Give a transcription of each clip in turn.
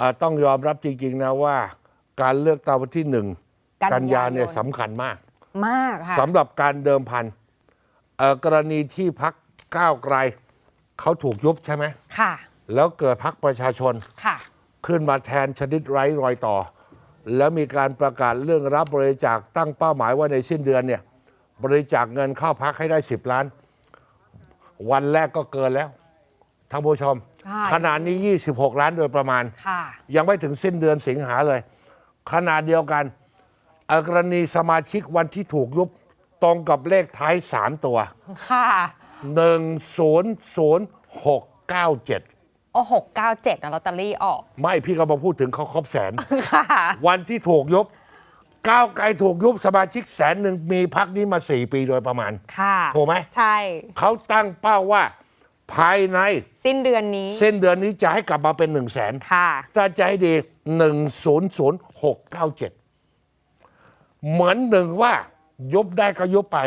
อ่าต้องยอมรับจริง ๆ นะว่า การเลือกตั้งวันที่หนึ่งกันยายนกันยาเนี่ยสำคัญมาก มากค่ะสำหรับการเดิมพันเอ่อกรณีที่พักก้าวไกลเขาถูกยุบใช่ไหมค่ะ แล้วเกิดพักประชาชนค่ะ ขึ้นมาแทนชนิดไร้รอยต่อ แล้วมีการประกาศเรื่องรับบริจาคตั้งเป้าหมายว่าในสิ้นเดือนเนี่ย บริจาคเงินเข้าพักให้ได้ 10 ล้าน วันแรกก็เกินแล้วท่านผู้ชมค่ะ ขนาดนี้ 26 ล้านโดยประมาณค่ะยังไม่ถึงสิ้นเดือนสิงหาเลย ขนาดเดียวกันเอ่อกรณีสมาชิกวันที่ถูกยุบตรงกับเลขท้าย 3 ตัว ค่ะ100697โอ้หกเก้าเจ็ดนะลอตเตอรี่ออก ไม่พี่ก็มาพูดถึงเขาครบแสนค่ะวันที่ถูกยุบก้าวไกลถูกยุบสมาชิกแสนหนึ่งมีพักนี้มาสี่ปีโดยประมาณ ค่ะ ถูกไหม ใช่ เขาตั้งเป้าว่า ภายในสิ้นเดือนนี้ เส้นเดือนนี้จะให้กลับมาเป็นหนึ่งแสนค่ะ ถ้าจะให้ดีหนึ่งศูนย์ศูนย์หกเก้าเจ็ดเหมือนหนึ่งว่ายุบได้ก็ยุบไป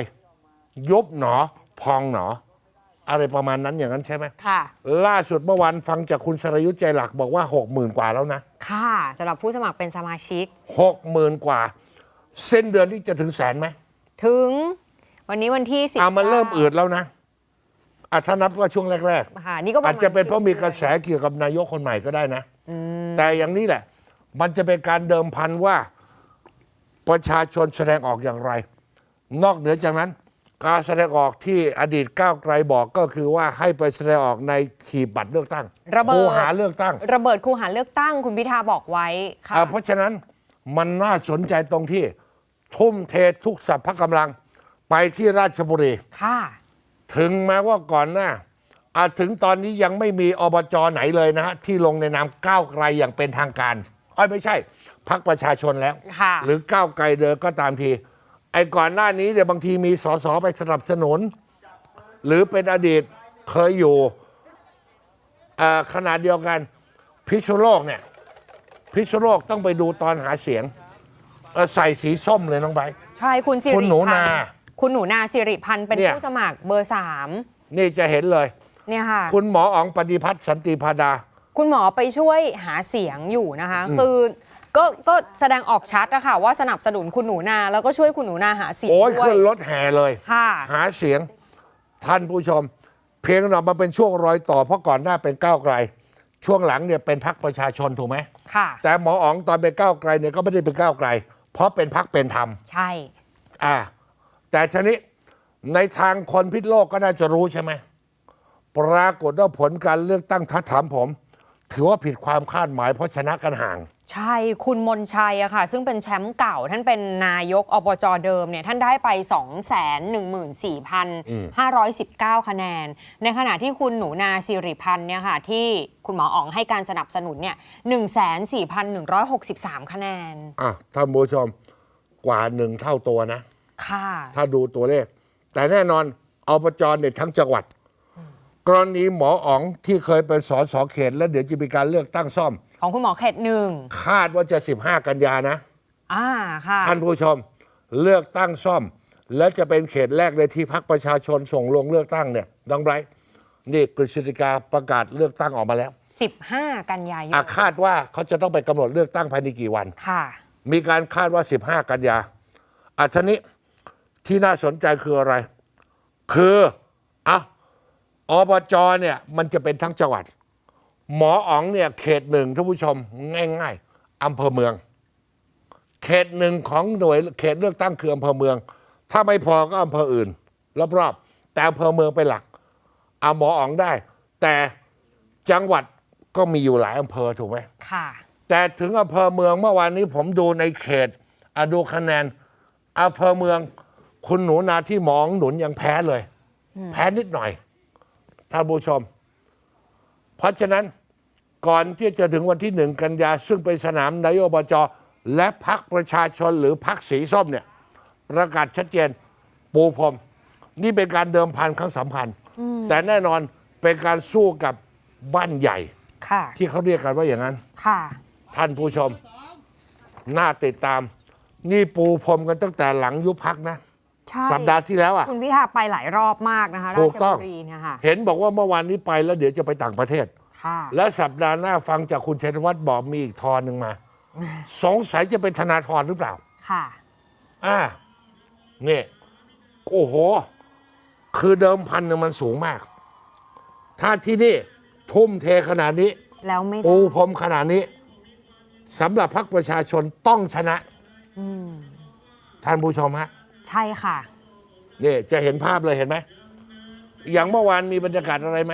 ยุบหนอ พองหนอ อะไรประมาณนั้นอย่างนั้นใช่ไหม ค่ะ ล่าสุดเมื่อวานฟังจากคุณสรยุทธ์ใจหลักบอกว่าหกหมื่นกว่าแล้วนะ ค่ะสำหรับผู้สมัครเป็นสมาชิกหกหมื่นกว่า เส้นเดือนที่จะถึงแสนไหมถึง วันนี้วันที่สิบอ่ามันเริ่มอืดแล้วนะ อะถ้านับว่าช่วงแรกค่ะนี่ก็ๆอาจจะเป็นเพราะมีกระแสเกี่ยวกับนายกคนใหม่ก็ได้นะ แต่อย่างนี้แหละ มันจะเป็นการเดิมพันว่าประชาชนแสดงออกอย่างไร นอกเหนือจากนั้น การแสดงออกที่อดีตก้าวไกลบอกก็คือว่าให้ไปแสดงออกในขีดบัตรเลือกตั้งระเบิคูดหาเลือกตั้ง ระเบิดคูหาเลือกตั้งคุณพิธาบอกไว้ค่ะ อะเพราะฉะนั้นมันน่าสนใจตรงที่ ทุ่มเททุกสัพพะกำลังไปที่ราชบุรี ค่ะ ถึงแม้ว่าก่อนหน้าอาถึงตอนนี้ยังไม่มีอบจไหนเลยนะฮะที่ลงในนามก้าวไกลอย่างเป็นทางการอ้อยไม่ใช่พักประชาชนแล้ว ค่ะหรือก้าวไกลเดินก็ตามที ไอ้ก่อนหน้านี้เนี่ยบางทีมีสสไปสนับสนุน หรือเป็นอดีตเคยอยู่อ่าขนาดเดียวกัน พิษณุโลกเนี่ย พิษณุโลกต้องไปดูตอนหาเสียงเอ่อใส่สีส้มเลยน้องใบร์ทใช่คุณสิริคุณหนูพันาธ์ คุณหนูนาสิริพันธ์เป็นเนี่ย ผู้สมัครเบอร์สามนี่จะเห็นเลย เนี่ยค่ะ คุณหมออ๋องปฏิพัฒน์สันติพาดา คุณหมอไปช่วยหาเสียงอยู่นะคะ คือก็ก็แสดงออกชัดอะค่ะ ว่าสนับสนุนคุณหนูนา แล้วก็ช่วยคุณหนูนาหาเสียงโอ้ยด้วขึ้ยนรถแห่เลย ค่ะ หาเสียงท่านผู้ชม เพียงหน่อยมาเป็นช่วงรอยต่อ เพราะก่อนหน้าเป็นก้าวไกล ช่วงหลังเนี่ยเป็นพักประชาชนถูกไหม ค่ะ แต่หมออ๋องตอนเป็นก้าวไกลเนี่ยก็ไม่ได้เป็นก้าวไกล เพราะเป็นพักเป็นธรรม ใช่ อ่า แต่ทีนี้ในทางคนพิษโลกก็น่าจะรู้ใช่ไหม ปรากฏว่าผลการเลือกตั้งถ้าถามผม ถือว่าผิดความคาดหมายเพราะชนะกันห่าง ใช่คุณมนชัยอะค่ะ ซึ่งเป็นแชมป์เก่า ท่านเป็นนายกอบจเดิมเนี่ยท่านได้ไป 2 1 4 5 1 9 คะแนน ในขณะที่คุณหนูนาสิริพันธ์เนี่ยค่ะ ที่คุณหมออ๋องให้การสนับสนุนเนี่ย1 4 1 6 3 คะแนนอะท่านผู้ชมกว่าหนึ่งเท่าตัวนะ ค่ะถ้าดูตัวเลข แต่แน่นอนอบจเนี่ยทั้งจังหวัด กรณีหมออ๋องที่เคยเป็นสสเขต แล้วเดี๋ยวจะมีการเลือกตั้งซ่อม ของคุณหมอเขตหนึ่งคาดว่าจะ 15 กันยานะอ่าค่ะท่านผู้ชมเลือกตั้งซ่อม และจะเป็นเขตแรกเลยที่พักประชาชนส่งลงเลือกตั้งเนี่ยน้องไบรท์นี่กฤษฎีกาประกาศเลือกตั้งออกมาแล้ว 15 กันยายนอาคาดว่าเขาจะต้องไปกำหนดเลือกตั้งภายในกี่วัน ค่ะ มีการคาดว่า 15 กันยาอัทนี้ ที่น่าสนใจคืออะไร คืออะอบจเนี่ยมันจะเป็นทั้งจังหวัด หมออ๋องเนี่ยเขตหนึ่งท่านผู้ชม ง่ายๆอำเภอเมือง เขตหนึ่งของหน่วยเขตเลือกตั้งคืออำเภอเมือง ถ้าไม่พอก็อำเภออื่นรอบๆแต่อำเภอเมืองเป็นหลักเอาหมออ๋องได้ แต่จังหวัดก็มีอยู่หลายอำเภอถูกไหมค่ะ แต่ถึงอำเภอเมืองเมื่อวานนี้ผมดูในเขตอะดูคะแนนอำเภอเมือง คุณหนูนาที่หมองหนุนยังแพ้เลย แพ้นิดหน่อยท่านผู้ชม เพราะฉะนั้นก่อนที่จะถึงวันที่หนึ่งกันยา ซึ่งเป็นสนามนายกอบจและพักประชาชนหรือพักสีส้มเนี่ย ประกาศชัดเจนปูพรม นี่เป็นการเดิมพันครั้งสำคัญ แต่แน่นอนเป็นการสู้กับบ้านใหญ่ค่ะที่เขาเรียกกันว่าอย่างนั้นค่ะท่านผู้ชม น่าติดตาม นี่ปูพรมกันตั้งแต่หลังยุบพักนะใช่ สัปดาห์ที่แล้วอะคุณพิธาไปหลายรอบมากนะคะถูรากชต้องบุรีเนะคะเห็นบอกว่าเมื่อวานนี้ไปแล้วเดี๋ยวจะไปต่างประเทศค่ะแล้วสัปดาห์หน้าฟังจากคุณชัยธวัฒน์บอกมีอีกทอนหนึ่งมา สงสัยจะเป็นธนาธรหรือเปล่า ค่ะอ่านี่โอ้โห คือเดิมพันเนี่ยมันสูงมาก ถ้าที่นี่ ทุ่มเทขนาดนี้ แล้วไม่ได้ปูพรมขนาดนี้สำหรับพรรคประชาชนต้องชนะท่านผู้ชมฮะ ใช่ค่ะ นี่จะเห็นภาพเลยเห็นไหม อย่างเมื่อวานมีบรรยากาศอะไรไหม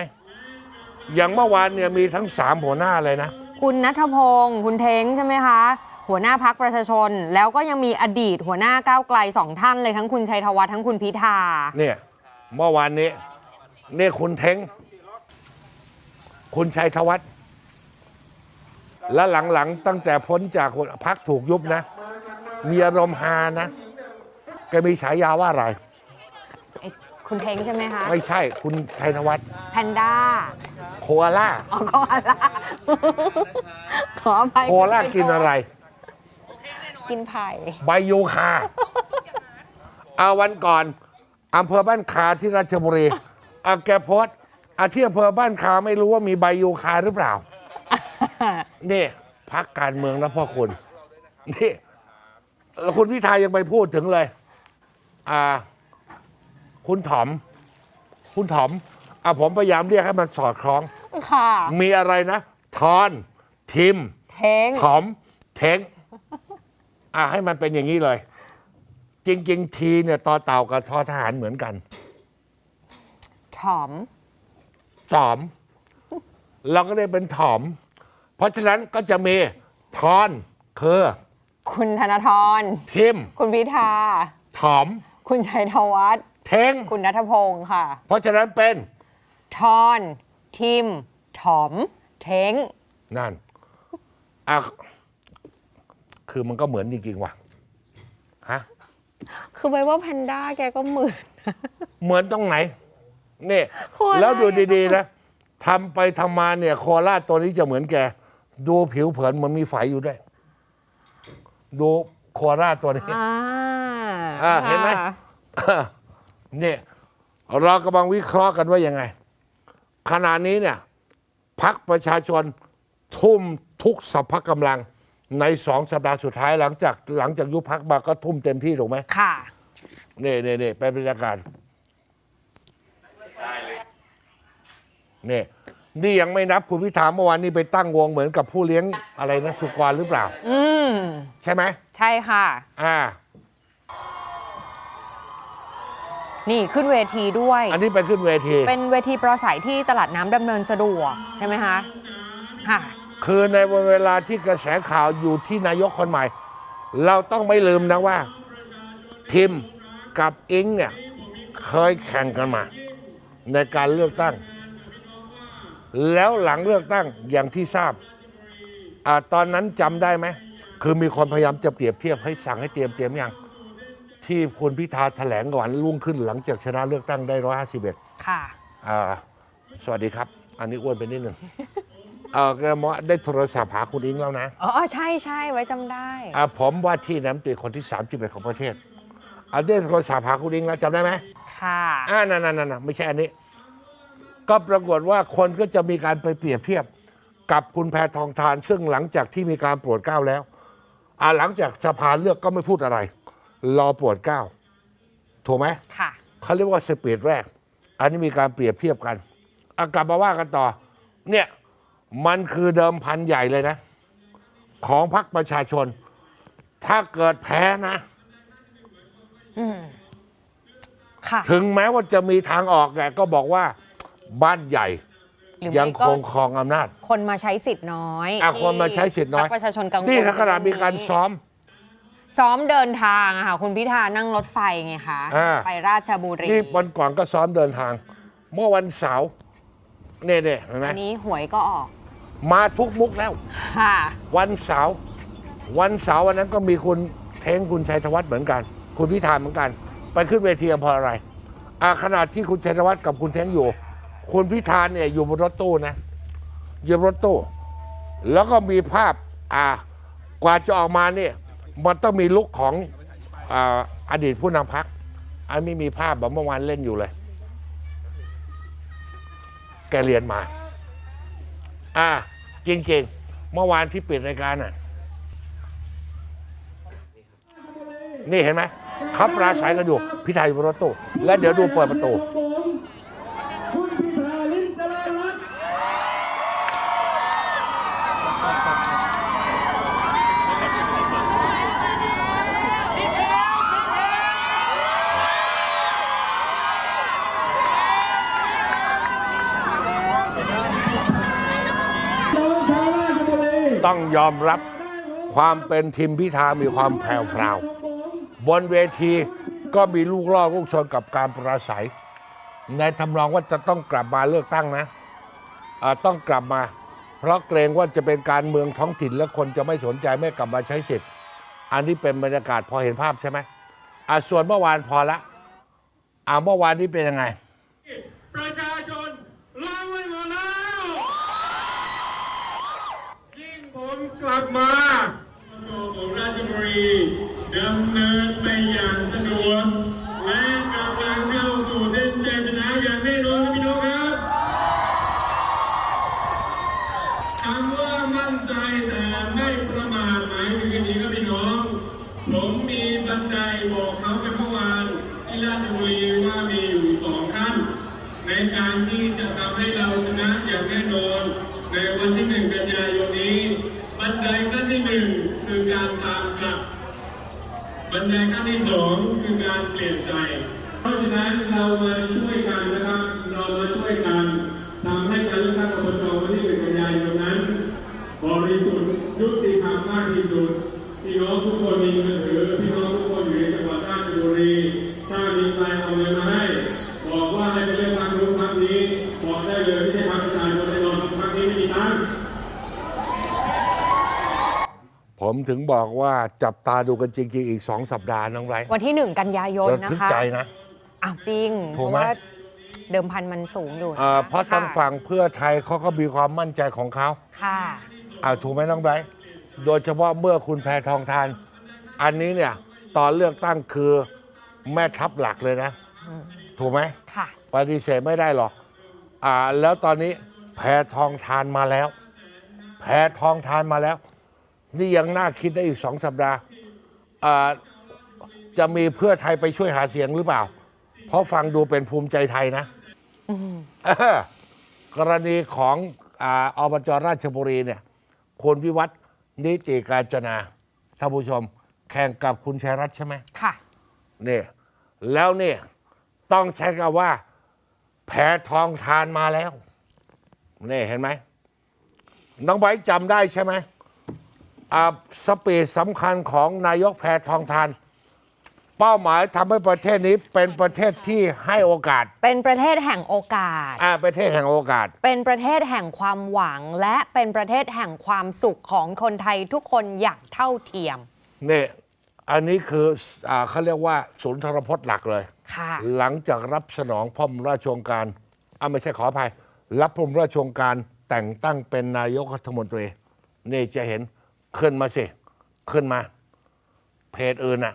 อย่างเมื่อวานเนี่ยมีทั้งสามหัวหน้าเลยนะ คุณนัทพงศ์คุณเท้งใช่ไหมคะ หัวหน้าพักประชาชน แล้วก็ยังมีอดีตหัวหน้าก้าวไกลสองท่านเลยทั้งคุณชัยธวัฒน์ทั้งคุณพิธา เนี่ย เมื่อวานนี้เนี่ยคุณเท้งคุณชัยธวัฒน์และหลังๆ ตั้งแต่พ้นจากพักถูกยุบนะ มีอารมณ์ฮานะ แกมีฉายาว่าอะไร ไอ้คุณเท้งใช่ไหมคะไม่ใช่คุณชัยธวัฒน์แพนด้าโคอาล่าอ๋อโคอาล่าขออภัยโคอาล่ากินอะไร กินไผ่ใบยูคาเอาวันก่อนอำเภอบ้านคาที่ราชบุรีเอาแกโพสต์อาที่อำเภอบ้านคาไม่รู้ว่ามีใบยูคาหรือเปล่า นี่พักการเมืองนะพ่อคุณ นี่แล้วคุณพิธายังไปพูดถึงเลย อ่าคุณถอม คุณถอมอะผมพยายามเรียกให้มันสอดคล้อง ค่ะ มีอะไรนะ ทอน ทิม เท้งถอม เทงอะให้มันเป็นอย่างนี้เลย จริง ๆ ทีเนี่ยต่อเต่ากับทอทหารเหมือนกัน ถอม ถอม เราก็ได้เป็นถอม เพราะฉะนั้นก็จะมีทอน คือ คุณธนาธรทิม คุณพิธาถอม คุณชัยธวัฒน์เทงคุณนัทพงศ์ค่ะ เพราะฉะนั้นเป็นทอนทิมถอม เท้งนั่นอะคือมันก็เหมือนจริง ๆ ว่ะฮะคือไปว่าแพนด้าแกก็เหมือน เหมือนตรงไหนนี่โคราชแล้วดูดีๆนะทำไปทำมาเนี่ยโคราชตัวนี้จะเหมือนแก ดูผิวเผินเหมันมีไฟอยู่ด้วย ดูโคราชตัวนี้ อ่าอ่าเห็นไหมค่ะเนี่ยเรากำลังวิเคราะห์กันว่ายังไง ขณะนี้เนี่ยพักประชาชนทุ่มทุกสรรพกำลังในสองสัปดาห์สุดท้ายหลังจากหลังจากยุบพักมาก็ทุ่มเต็มที่ถูกไหมค่ะนี่นี่นี่เป็นบรรยากาศนี่นี่ยังไม่นับคุณพิธาเมื่อวานนี้ไปตั้งวงเหมือนกับผู้เลี้ยงอะไรนะสุกรหรือเปล่า อืมใช่ไหม ใช่ค่ะ อ่า นี่ขึ้นเวทีด้วย อันนี้ไปขึ้นเวที เป็นเวทีปราศัยที่ตลาดน้ำดำเนินสะดวกใช่ไหมคะค่ะคือในวันเวลาที่กระแสข่าวอยู่ที่นายกคนใหม่ เราต้องไม่ลืมนะว่า ทิมกับอิงเนี่ยเคยแข่งกันมา ในการเลือกตั้ง แล้วหลังเลือกตั้งอย่างที่ทราบอาตอนนั้นจำได้ไหม คือมีคนพยายามจะเปรียบเทียบให้สั่งให้เตรียมเตรียมยัง ที่คุณพิธาแถลงก่อนรุ่งขึ้นหลังจากชนะเลือกตั้งได้ร้อยห้าสิบเอ็ดค่ะอ่าสวัสดีครับ อันนี้อ้วนไปนิดหนึ่งเออแกบอกว่าได้โทรศัพท์หาคุณอิงแล้วนะ อ๋อ ใช่ใช่ไว้จำได้อ่าผมว่าที่น้ำตีคนที่ 3 1 ของประเทศอันได้โทรศัพท์หาคุณอิงแล้วจำได้ไหมค่ะอ่านั่นนั่นนั่นไม่ใช่อันนี้ ก็ปรากฏว่าคนก็จะมีการไปเปรียบเทียบกับคุณแพทองทาน ซึ่งหลังจากที่มีการโปรดเกล้าแล้วอ่าหลังจากสภาเลือกก็ไม่พูดอะไร รอโปรดเกล้าถูกไหมค่ะ เขาเรียกว่าสปีดแรก อันนี้มีการเปรียบเทียบกันอากลับมาว่ากันต่อ เนี่ย มันคือเดิมพันใหญ่เลยนะ ของพรรคประชาชน ถ้าเกิดแพ้นะค่ะ ถึงแม้ว่าจะมีทางออกแกก็บอกว่าบ้านใหญ่ หรือยังไม่คก็งครองอำนาจคนมาใช้สิทธิ์น้อยอะที่คนมาใช้สิทธิ์น้อยพรรคประชาชนกังวลนี่ถ้าขนาดมีการซ้อม ซ้อมเดินทางอะค่ะคุณพิธานั่งรถไฟไงคะอ่า ไปราชบุรีนี่วันก่อนก็ซ้อมเดินทาง เมื่อวันเสาร์เนี่ยเนี่ยเห็นไหมอันนี้หวยก็ออกมาทุกมุกแล้ว ค่ะ วันเสาร์วันเสาร์วันนั้นก็มีคุณเท้งคุณชัยธวัฒน์เหมือนกัน คุณพิธาเหมือนกัน ไปขึ้นเวทีอำเภออะไรอาขนาดที่คุณชัยธวัฒน์กับคุณเท้งอยู่ คุณพิธาเนี่ยอยู่บนรถตู้นะอยู่บนรถตู้ แล้วก็มีภาพอ่ากว่าจะออกมาเนี่ย มันต้องมีลุกของอาอดีตผู้นำพัก อันนี้มีภาพแบบเมื่อวานเล่นอยู่เลย แกเรียนมา อ่า จริงๆ เมื่อวานที่ปิดรายการน่ะ นี่เห็นไหมเขาปราศัยกันอยู่ พิธาอยู่บนรถตู้ แล้วเดี๋ยวดูเปิดประตู คุณพิธาลิ้มเจริญรัตน์ จังหวัดชาวราชบุรี ต้องยอมรับความเป็นทีมพิธามีความแผ่วพราว บนเวทีก็มีลูกล่อลูกชนกับการปราศัย ในทำนองว่าจะต้องกลับมาเลือกตั้งนะอ่าต้องกลับมา เพราะเกรงว่าจะเป็นการเมืองท้องถิ่นและคนจะไม่สนใจไม่กลับมาใช้สิทธิ์ อันนี้เป็นบรรยากาศพอเห็นภาพใช่ไหมอะส่วนเมื่อวานพอละอ่าเมื่อวานนี้เป็นยังไง ประชาชนล้างไว้หมดแล้วยิ่งผม กลับมาโจของราชบุรีดำเนินไปอย่างสะดวกและกำลังเข้าสู่เส้นชัยชนะอย่างแน่นอนครับพี่น้องครับคำว่ามั่นใจแต่ไม่ประมาทหมายถึงอย่างนี้ครับพี่น้อง ผมมีบันไดบอกเขาไปเมื่อวานที่ราชบุรีว่ามีอยู่สองขั้น ในการที่จะทำให้เราชนะอย่างแน่นอน ในวันที่หนึ่งกันยายนนี้ นไดขั้นที่หนึ่งคือการตามกลับ บันไดขั้นที่สองคือการเปลี่ยนใจ เพราะฉะนั้นเรามาช่วยกันนะครับ เรามาช่วยกันทำให้การเลือกตั้งอบจวันที่หนึ่งกันยายนนั้นบริสุทธิ์ยุติธรรมมากที่สุดพี่น้องทุกคนมีมือถือ พี่น้องทุกคนอยู่ในจังหวัดราชบุรี ถ้ามีใครเอาเงินมาให้ บอกว่าให้ไปเลือกทางนู้นทางนี้ บอกได้เลยไม่ใช่ทางประชาชนแน่นอนทางนี้ไม่มีตังค์ ผมถึงบอกว่าจับตาดูกันจริง ๆ อีกสองสัปดาห์น้องไรวันที่ 1 กันยายนระนะทึกคะใจนะอ้าวจริงถูเพกไหมราะว่าเดิมพันมันสูงอยู่นเอ่อเพราะทางค่ฝั่งเพื่อไทยเขาก็มีความมั่นใจของเขาค่ะอ่าถูกไหมน้องไบรท์โดยเฉพาะเมื่อคุณแพทองทาน อันนี้เนี่ยตอนเลือกตั้งคือแม่ทัพหลักเลยนะ ถูกไหมค่ะปฏิเสธไม่ได้หรอกอ่าแล้วตอนนี้แพทองทานมาแล้ว แพทองทานมาแล้ว นี่ยังน่าคิดได้อีกสองสัปดาห์อ่าจะมีเพื่อไทยไปช่วยหาเสียงหรือเปล่า เพราะฟังดูเป็นภูมิใจไทยนะเออกรณีของอาอบจราชบุรีเนี่ยคุณวิวัฒน์นิติการจนาท่านผู้ชม แข่งกับคุณชัยรัตน์ใช่ไหมค่ะเนี่ยแล้วเนี่ยต้องใช้คำว่า แพ้ทองทานมาแล้วนี่เห็นไหมน้องไบร์ทจำได้ใช่ไหมอ่า สปีดสำคัญของนายกแพทองทาน เป้าหมายทำให้ประเทศนี้เป็นประเทศที่ให้โอกาส เป็นประเทศแห่งโอกาส อ่าประเทศแห่งโอกาส เป็นประเทศแห่งความหวัง และเป็นประเทศแห่งความสุขของคนไทยทุกคนอย่างเท่าเทียมเนี่ยอันนี้คืออ่าเขาเรียกว่าศูนย์ทรพจน์หลักเลยค่ะหลังจากรับสนองพระบรมราชโองการอ่าไม่ใช่ขออภัย รับพระบรมราชโองการแต่งตั้งเป็นนายกรัฐมนตรีนี่จะเห็น ขึ้นมาสิขึ้นมา เพจอื่นน่ะ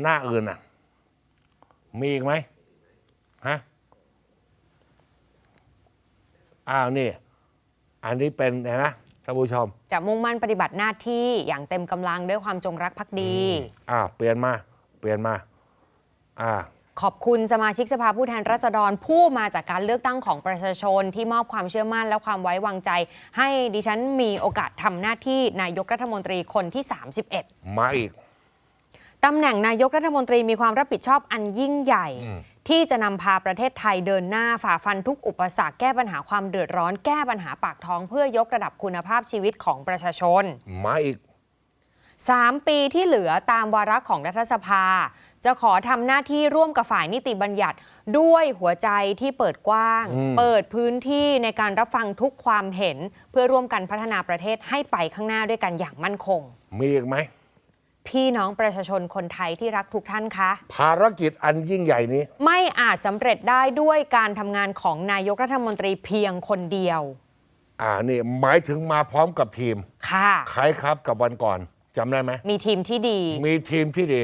หน้าอื่นน่ะมีอีกไหมฮะอ้าวนี่ อันนี้เป็นเห็นไหมท่านผู้ชมจะมุ่งมั่นปฏิบัติหน้าที่อย่างเต็มกำลังด้วยความจงรักภักดีอ้าวเปลี่ยนมา เปลี่ยนมา อ่า ขอบคุณสมาชิกสภาผู้แทนราษฎรผู้มาจากการเลือกตั้งของประชาชนที่มอบความเชื่อมั่นและความไว้วางใจ ให้ดิฉันมีโอกาสทำหน้าที่นายกรัฐมนตรีคนที่ 31 มาอีกตำแหน่งนายกรัฐมนตรีมีความรับผิดชอบอันยิ่งใหญ่ ที่จะนำพาประเทศไทยเดินหน้าฝ่าฟันทุกอุปสรรคแก้ปัญหาความเดือดร้อนแก้ปัญหาปากท้องเพื่อยกระดับคุณภาพชีวิตของประชาชน มาอีก 3 ปีที่เหลือตามวาระของรัฐสภา จะขอทำหน้าที่ร่วมกับฝ่ายนิติบัญญัติด้วยหัวใจที่เปิดกว้างอืมเปิดพื้นที่ในการรับฟังทุกความเห็น เพื่อร่วมกันพัฒนาประเทศให้ไปข้างหน้าด้วยกันอย่างมั่นคง มีอีกไหม พี่น้องประชาชนคนไทยที่รักทุกท่านคะ ภารกิจอันยิ่งใหญ่นี้ ไม่อาจสำเร็จได้ด้วยการทำงานของนายกรัฐมนตรีเพียงคนเดียว อ่านี่หมายถึงมาพร้อมกับทีมค่ะคล้ายครับกับวันก่อนจำได้ไหมมีทีมที่ดี มีทีมที่ดี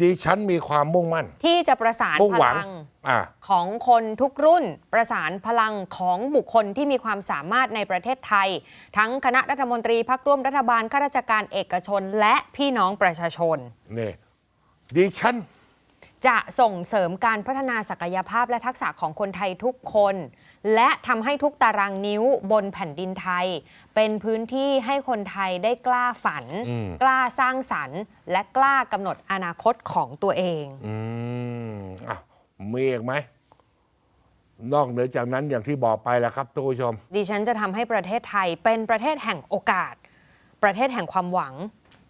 ดิฉันมีความมุ่งมั่น ที่จะประสานมุ่งพหวังลังอ่า ของคนทุกรุ่น ประสานพลังของบุคคลที่มีความสามารถในประเทศไทย ทั้งคณะรัฐมนตรีพักร่วมรัฐบาลข้าราชการเอกชน และพี่น้องประชาชน นี่ดิฉัน จะส่งเสริมการพัฒนาศักยภาพและทักษะของคนไทยทุกคน และทำให้ทุกตารางนิ้วบนแผ่นดินไทย เป็นพื้นที่ให้คนไทยได้กล้าฝัน อืม กล้าสร้างสรรค์ และกล้ากำหนดอนาคตของตัวเอง อืมอะมีอีกไหม นอกเหนือจากนั้นอย่างที่บอกไปแล้วครับทุกผู้ชม ดิฉันจะทำให้ประเทศไทยเป็นประเทศแห่งโอกาส ประเทศแห่งความหวัง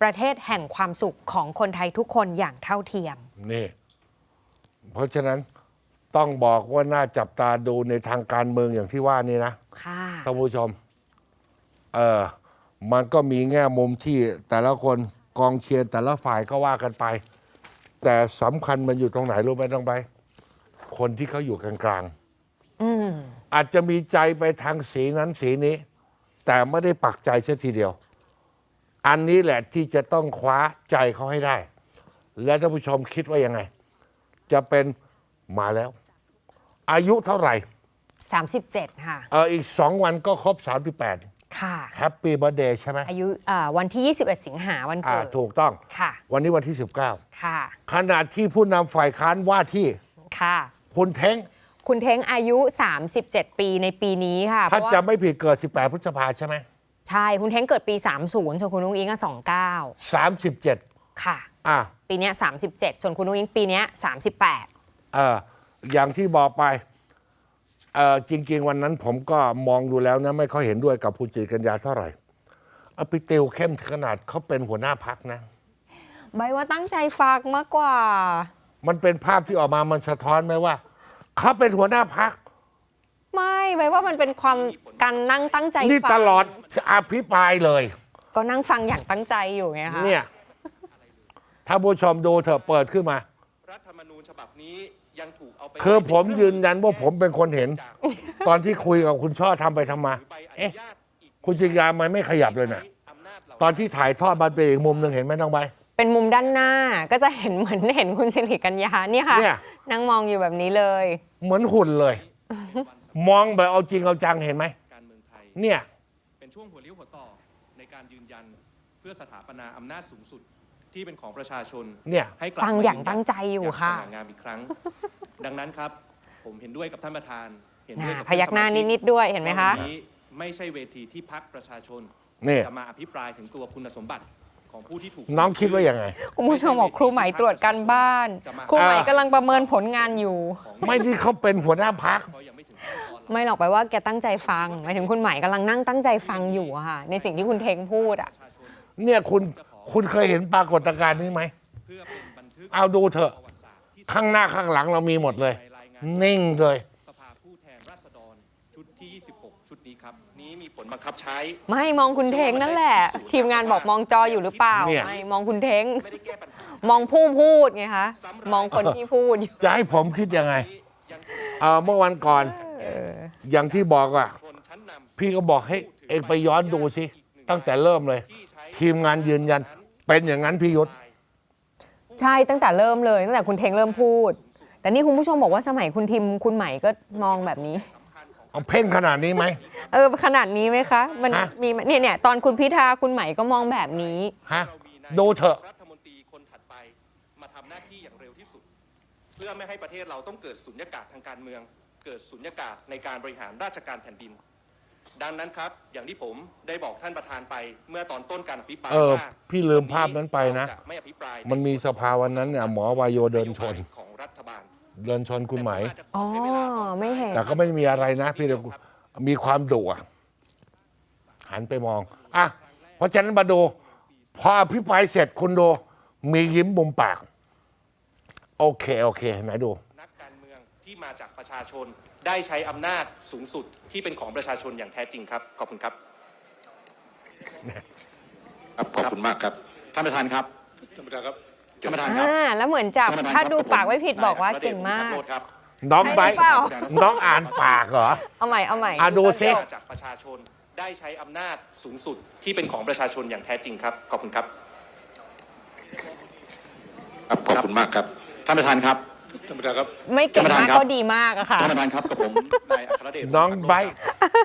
ประเทศแห่งความสุขของคนไทยทุกคนอย่างเท่าเทียม นี่ เพราะฉะนั้น ต้องบอกว่าน่าจับตาดูในทางการเมืองอย่างที่ว่านี่นะค่ะท่านผู้ชม เออมันก็มีแง่มุมที่แต่ละคนกองเชียร์แต่ละฝ่ายก็ว่ากันไป แต่สำคัญมันอยู่ตรงไหนรู้ไหมต้องไป คนที่เขาอยู่กลางๆอืมอาจจะมีใจไปทางสีนั้นสีนี้ แต่ไม่ได้ปักใจเสียทีเดียว อันนี้แหละที่จะต้องคว้าใจเขาให้ได้ และท่านผู้ชมคิดว่ายังไง จะเป็นมาแล้ว อายุเท่าไหร่ 37 ค่ะ เอออีกสองวันก็ครบ 38ค่ะ แฮปปี้เบ t ร์ a เดย์ใช่ไหมอายุอ่าวันที่ 21 สิงหาวันอ่าเกิด ถูกต้อง ค่ะ วันนี้วันที่ ค่ะ 19 ขณะที่ผู้นำฝ่ายค้านว่าที่ค่ะ คุณเท้ง คุณเท้งอายุ 37 ปีในปีนี้ค่ะถ้าเพราะจะว่าไม่ผิดเกิด 18 พฤษภาใช่ไหม ใช่ คุณเท้งเกิดปี 30 ส่วนคุณนุ้งอิงก็29 37ค่ะ อะ ปีเนี้ย37 ส่วนคุณนุ้งอิงปีเนี้ย38 เออ อย่างที่บอกไปเออจริง ๆ วันนั้นผมก็มองดูแล้วนะไม่ค่อยเห็นด้วยกับคุณจิตรกัญญาเท่าไหร่เอาไปติวเข้มขนาดเขาเป็นหัวหน้าพักนะใบว่าตั้งใจฟังมากกว่า มันเป็นภาพที่ออกมามันสะท้อนไหมว่าเขาเป็นหัวหน้าพักไม่ใบว่ามันเป็นความการนั่งตั้งใจนี่ฟังตลอดอภิปรายเลย ก็นั่งฟังอย่างตั้งใจอยู่ไงคะเนี่ยถ้าผู้ชมดูเถอะเปิดขึ้นมา รัฐธรรมนูญฉบับนี้ ยังถูกเอาไปคือผมยืนยันว่าผมเป็นคนเห็น ตอนที่คุยกับคุณช่อทำไปทำมาใบอนุเอ๊ะญาตอีกคุณจิตรกัญญามันไม่ขยับเลยนะอำนาจเหล่าตอนที่ถ่ายทอดมันเป็นอีกมุมหนึ่งเห็นไหมน้องใบ เป็นมุมด้านหน้าก็จะเห็นเหมือนเห็นคุณสิริกัญญาเนี่ยค่ะ เนี่ย นั่งมองอยู่แบบนี้เลย เหมือนหุ่นเลย มองแบบเอาจริงเอาจังเห็นไหม การเมืองไทยเนี่ย เป็นช่วงหัวเลี้ยวหัวต่อในการยืนยันเพื่อสถาปนาอำนาจสูงสุด ที่เป็นของประชาชนเนี่ยให้กลับฟังมอย่างตั้งใจอยู่ค่ะางสง่างามอีกครั้ง ดังนั้นครับ ผมเห็นด้วยกับท่านประธาน เห็นด้วยน่ะกับพยักหน้าเพื่อสมชินิดๆด้วยเห็นไหมคะ ว่าวันนี้ไม่ใช่เวทีที่พักประชาชน นี่ จะมาอภิปรายถึงตัวคุณสมบัติของผู้ที่ถูกน้องคิดว่าอย่างไง คุณผู้ชมบอกครูไหมายตรวจการบ้าน ครูไหมายกำลังประเมินผลงานอยู่ ไม่ที่เขาเป็นหัวหน้าพัก เพราะยังไม่ถึงขั้นตอนไม่หรอกไปว่าแกตั้งใจฟังหมายถึงคุณไหมายกำลังนั่งตั้งใจฟังอยู่อะค่ะ ในสิ่งที่คุณเทงพูดอะ ประชาชน เนี่ยคุณ คุณเคยเห็นปรากฏการณ์นี้ไหมเพื่อเป็นบันทึกเอาดูเถอะประวัติศาสตร์ที่ข้างหน้าข้างหลังเรามีหมดเลยในรายงานนิ่งเลย สภาผู้แทนราษฎรชุดที่ 26 ชุดนี้ครับ นี้มีผลบังคับใช้ ไม่มองคุณเทงนั่นแหละ ทีมงานบอกมองจออยู่หรือเปล่าเนี่ย ไม่มองคุณเทงไม่ได้แก้ปัญหา มองผู้พูดไงคะมองคนที่พูดอยู่จะให้ผมคิดยังไงนี้ยังถูกเออเมื่อวันก่อน อย่างที่บอกอะ ชนชั้นนำพี่ก็บอกให้เองไปย้อนดูสิ ตั้งแต่เริ่มเลย ที่ใช้ทีมงานยืนยัน เป็นอย่างนั้นพี่ยุทธใช่ตั้งแต่เริ่มเลย ตั้งแต่คุณเทงเริ่มพูด แต่นี่คุณผู้ชมบอกว่าสมัยคุณทิมคุณไหมก็มองแบบนี้ เอาเพ่งขนาดนี้ไหม เออขนาดนี้ไหมคะ มันฮะ มีไหมเนี่ยเนี่ยตอนคุณพิธาคุณไหมก็มองแบบนี้ ฮะเรามีนายกดูเถอะ รัฐมนตรีคนถัดไปมาทำหน้าที่อย่างเร็วที่สุด เพื่อไม่ให้ประเทศเราต้องเกิดสุญญากาศทางการเมือง เกิดสุญญากาศในการบริหารราชการแผ่นดิน ดังนั้นครับ อย่างที่ผมได้บอกท่านประธานไป เมื่อตอนต้นการอภิปรายเออ ว่าพี่ลืมภาพนั้นไปนะ เราจไม่อภิปรายมันมีสภาวันนั้นเนี่ยหมอวายโยเดินชน ของรัฐบาลเดินชนคุณไหม แต่อ๋อว่าจะขใช้เวลาต่อปไม่เห็น แต่ก็ไม่มีอะไรนะพี่เดียวมีความดุอะ หันไปมอง อะ เพราะฉะนั้นมาดู พออภิปรายเสร็จคุณดู มียิ้มมุมปาก โอเค โอเค ไหนดู นักการเมืองที่มาจากประชาชน ได้ใช้อำนาจสูงสุดที่เป็นของประชาชนอย่างแท้จริงครับ ขอบคุณครับ ครับขอบคุณมากครับท่านประธานครับท่านประธานครับท่านประธานครับอ่าแล้วเหมือนจับท่นประธนถ้าครับดูปากไว้ผิดบอกว่าได้เก่งมากขอโทษครับ น้องใช่ไบหรือเปล่า น้องอ่านปากเหรอ เอาใหม่เอาใหม่อะดูสิมาจากประชาชนได้ใช้อำนาจสูงสุดที่เป็นของประชาชนอย่างแท้จริงครับ ขอบคุณครับ ครับขอบคุณมากครับท่านประธานครับ ท่านประธานครับ ไม่เก่งท่านประธานมากครับก็ดีมากอะค่ะ ท่านประธานครับกับผมนายอัครเดชน้องไบร์ท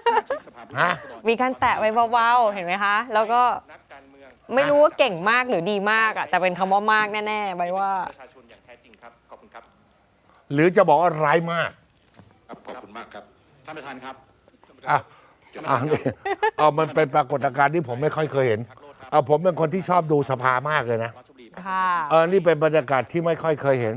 สมาชิกสภาผู้แทนราษฎรมีการแตะไว้เบาๆ เห็นไหมคะ แล้วก็นักการเมืองไม่รู้ว่าเก่งมากหรือดีมากอะแต่เป็นคำว่ามากแน่ๆไว้ว่า ประชาชนอย่างแท้จริงครับ ขอบคุณครับ หรือจะบอกว่าร้ายมากครับขอบคุณมากครับ ท่านประธานครับอะอะนี่เอามันเป็นปรากฏการณ์ที่ผมไม่ค่อยเคยเห็นเอาผมเป็นคนที่ชอบดูสภามากเลยนะ ราชบุรีค่ะ เออนี่เป็นบรรยากาศที่ไม่ค่อยเคยเห็น